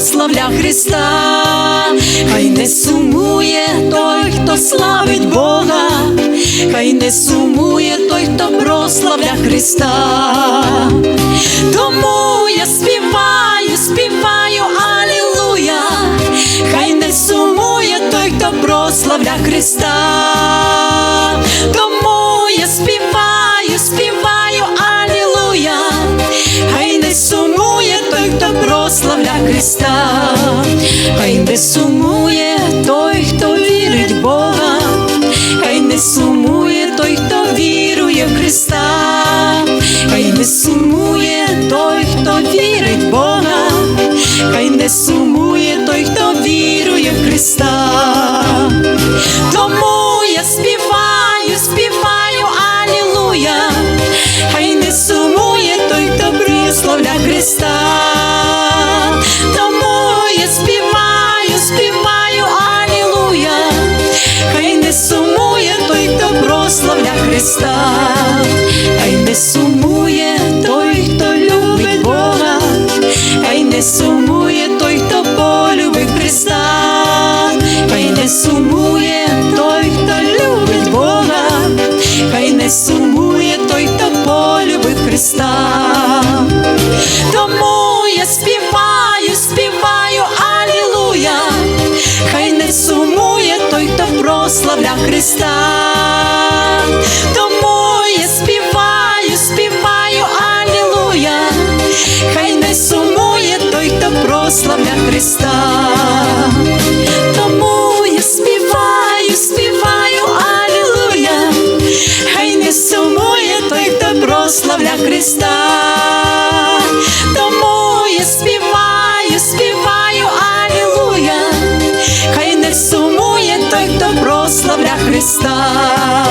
прославля Христа, хай не сумує той, хто славить Бога, хай не сумує той, хто прославля Христа. Тому я співаю, співаю, алілуя, хай не сумує той, хто прославля Христа. Прославля Христа, хай не сумує той, хто вірить в Бога, хай не сумує той, хто вірує в Христа, хай не сумує той, хто вірить в Бога, хай не сумує той, хто вірує в Христа. Тому Христа, хай не сумує той, хто любить Бога, хай не сумує той, хто полюбив Христа, хай не сумує той, хто любить Бога, хай не сумує той, хто полюбив Христа. Тому я співаю, співаю, алілуя, хай не сумує той, хто прославля Христа. прославля Христа, тому я співаю, співаю, Аллилуйя, хай не сумує той, хто прославля Христа, тому я співаю, співаю, алілуя, хай не сумує той, хто прославля Христа.